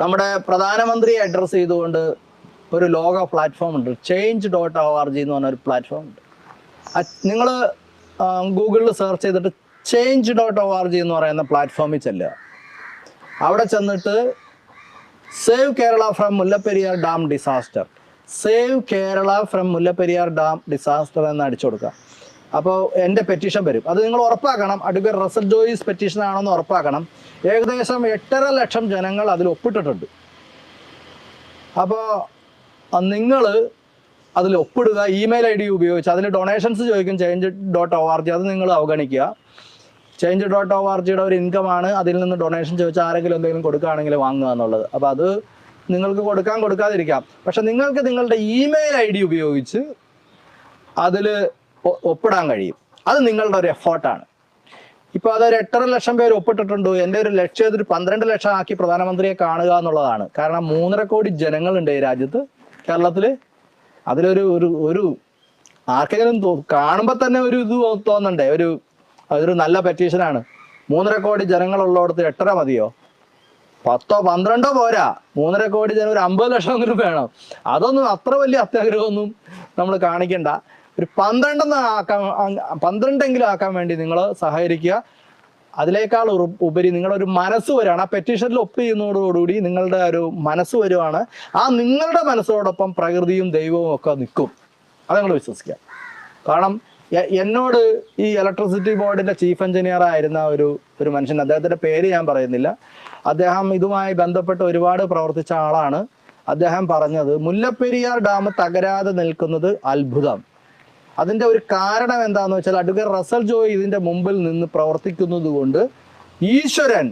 നമ്മുടെ പ്രധാനമന്ത്രിയെ അഡ്രസ്സ് ചെയ്തുകൊണ്ട് ഒരു ലോക പ്ലാറ്റ്ഫോം ഉണ്ട്. Change dot O R G എന്ന് പറഞ്ഞ ഒരു പ്ലാറ്റ്ഫോം ഉണ്ട്. നിങ്ങൾ ഗൂഗിളിൽ സെർച്ച് ചെയ്തിട്ട് change dot O R G എന്ന് പറയുന്ന പ്ലാറ്റ്ഫോമിൽ ചെല്ലുക. അവിടെ ചെന്നിട്ട് save Kerala from Mullaperiyar dam disaster save Kerala from Mullaperiyar dam disaster എന്ന് അടിച്ചു കൊടുക്കുക. അപ്പോൾ എന്റെ പെറ്റീഷൻ വരും. അത് നിങ്ങൾ ഉറപ്പാക്കണം. അഡ്വക്കേറ്റ് റസൽ ജോയിസ് പെറ്റീഷൻ ആണെന്ന് ഉറപ്പാക്കണം. ഏകദേശം എട്ടര ലക്ഷം ജനങ്ങൾ അതിൽ ഒപ്പിട്ടിട്ടുണ്ട്. അപ്പോൾ നിങ്ങൾ അതിൽ ഒപ്പിടുക ഇമെയിൽ ഐ ഡി ഉപയോഗിച്ച് അതിൽ ഡൊണേഷൻസ് ചോദിക്കും change dot O R G അത് നിങ്ങൾ അവഗണിക്കുക. ചേഞ്ച് ഡോട്ട് ഒ ആർ ജിയുടെ ഒരു ഇൻകം ആണ്. അതിൽ നിന്ന് ഡൊണേഷൻ ചോദിച്ചാൽ ആരെങ്കിലും എന്തെങ്കിലും കൊടുക്കുകയാണെങ്കിൽ വാങ്ങുക എന്നുള്ളത്. അപ്പോൾ അത് നിങ്ങൾക്ക് കൊടുക്കാൻ കൊടുക്കാതിരിക്കാം. പക്ഷെ നിങ്ങൾക്ക് നിങ്ങളുടെ ഇമെയിൽ ഐ ഡി ഉപയോഗിച്ച് അതിൽ ഒപ്പിടാൻ കഴിയും. അത് നിങ്ങളുടെ ഒരു എഫേർട്ടാണ് ഇപ്പോൾ അതൊരു എട്ടര ലക്ഷം പേര് ഒപ്പിട്ടിട്ടുണ്ട്. എന്റെ ഒരു ലക്ഷ്യം ഒരു പന്ത്രണ്ട് ലക്ഷം ആക്കി പ്രധാനമന്ത്രിയെ കാണുക എന്നുള്ളതാണ്. കാരണം മൂന്നര കോടി ജനങ്ങളുണ്ട് ഈ രാജ്യത്ത്. കേരളത്തിൽ അതിലൊരു ഒരു ഒരു ആർക്കെങ്കിലും കാണുമ്പോ കാണുമ്പോൾ തന്നെ ഒരു ഇത് തോന്നണ്ടേ? ഒരു അതൊരു നല്ല പെറ്റീഷനാണ് മൂന്നര കോടി ജനങ്ങളുള്ളടത്ത് എട്ടര മതിയോ? പത്തോ പന്ത്രണ്ടോ പോരാ. മൂന്നര കോടി ജനം ഒരു അമ്പത് ലക്ഷം എങ്കിലും വേണം അതൊന്നും അത്ര വലിയ അത്യാഗ്രഹമൊന്നും നമ്മൾ കാണിക്കണ്ട. ഒരു പന്ത്രണ്ടെന്ന് ആക്കാൻ പന്ത്രണ്ടെങ്കിലും ആക്കാൻ വേണ്ടി നിങ്ങൾ സഹകരിക്കുക. അതിലേക്കാൾ ഉപരി നിങ്ങളുടെ ഒരു മനസ്സ് വരുവാണ് ആ പെറ്റീഷനിൽ ഒപ്പ് ചെയ്യുന്നതോടുകൂടി നിങ്ങളുടെ ഒരു മനസ്സ് വരുവാണ് ആ നിങ്ങളുടെ മനസ്സോടൊപ്പം പ്രകൃതിയും ദൈവവും ഒക്കെ നിൽക്കും. അത് നിങ്ങൾ വിശ്വസിക്കാം കാരണം എന്നോട് ഈ ഇലക്ട്രിസിറ്റി ബോർഡിന്റെ ചീഫ് എഞ്ചിനീയർ ആയിരുന്ന ഒരു ഒരു മനുഷ്യൻ അദ്ദേഹത്തിന്റെ പേര് ഞാൻ പറയുന്നില്ല. അദ്ദേഹം ഇതുമായി ബന്ധപ്പെട്ട് ഒരുപാട് പ്രവർത്തിച്ച ആളാണ്. അദ്ദേഹം പറഞ്ഞത് മുല്ലപ്പെരിയാർ ഡാം തകരാതെ നിൽക്കുന്നത് അത്ഭുതം. അതിന്റെ ഒരു കാരണം എന്താന്ന് വെച്ചാൽ അഡ്വക്കേറ്റ് റസൽ ജോയ് ഇതിന്റെ മുമ്പിൽ നിന്ന് പ്രവർത്തിക്കുന്നത് കൊണ്ട് ഈശ്വരൻ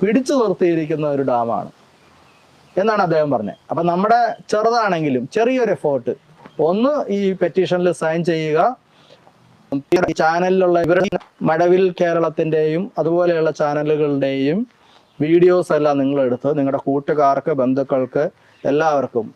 പിടിച്ചു നിർത്തിയിരിക്കുന്ന ഒരു ഡാമാണ്. എന്നാണ് അദ്ദേഹം പറഞ്ഞത്. അപ്പം നമ്മുടെ ചെറുതാണെങ്കിലും ചെറിയൊരു എഫേർട്ട് ഒന്ന് ഈ പെറ്റീഷനിൽ സൈൻ ചെയ്യുക. ചാനലിലുള്ള ഇവരുടെ മടവിൽ കേരളത്തിന്റെയും അതുപോലെയുള്ള ചാനലുകളുടെയും വീഡിയോസ് എല്ലാം നിങ്ങൾ എടുത്ത് നിങ്ങളുടെ കൂട്ടുകാർക്ക് ബന്ധുക്കൾക്ക് എല്ലാവർക്കും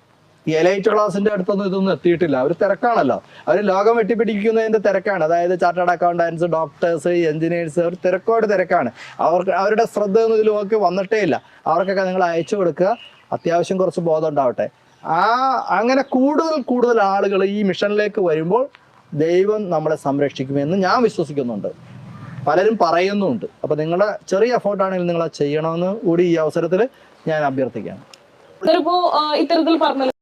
ഈ എലൈറ്റ് ക്ലാസിന്റെ അടുത്തൊന്നും ഇതൊന്നും എത്തിയിട്ടില്ല. അവർ തിരക്കാണല്ലോ. അവർ ലോകം വെട്ടിപ്പിടിക്കുന്നതിന്റെ തിരക്കാണ്. അതായത് ചാർട്ടേഡ് അക്കൗണ്ടൻസ് ഡോക്ടേഴ്സ് എഞ്ചിനീയേഴ്സ് അവർ തിരക്കോട് തിരക്കാണ്. അവർക്ക് അവരുടെ ശ്രദ്ധ ഒന്നും ഇതിലൊക്കെ വന്നിട്ടേ ഇല്ല. അവർക്കൊക്കെ നിങ്ങൾ അയച്ചു കൊടുക്കുക. അത്യാവശ്യം കുറച്ച് ബോധം ഉണ്ടാവട്ടെ. ആ അങ്ങനെ കൂടുതൽ കൂടുതൽ ആളുകൾ ഈ മിഷനിലേക്ക് വരുമ്പോൾ ദൈവം നമ്മളെ സംരക്ഷിക്കുമെന്ന് ഞാൻ വിശ്വസിക്കുന്നുണ്ട്. പലരും പറയുന്നുമുണ്ട്. അപ്പൊ നിങ്ങളുടെ ചെറിയ എഫേർട്ടാണെങ്കിൽ നിങ്ങൾ ചെയ്യണമെന്ന് കൂടി ഈ അവസരത്തിൽ ഞാൻ ഇത്തരപ്പോ ഇത്തരത്തിൽ പറഞ്ഞല്ലോ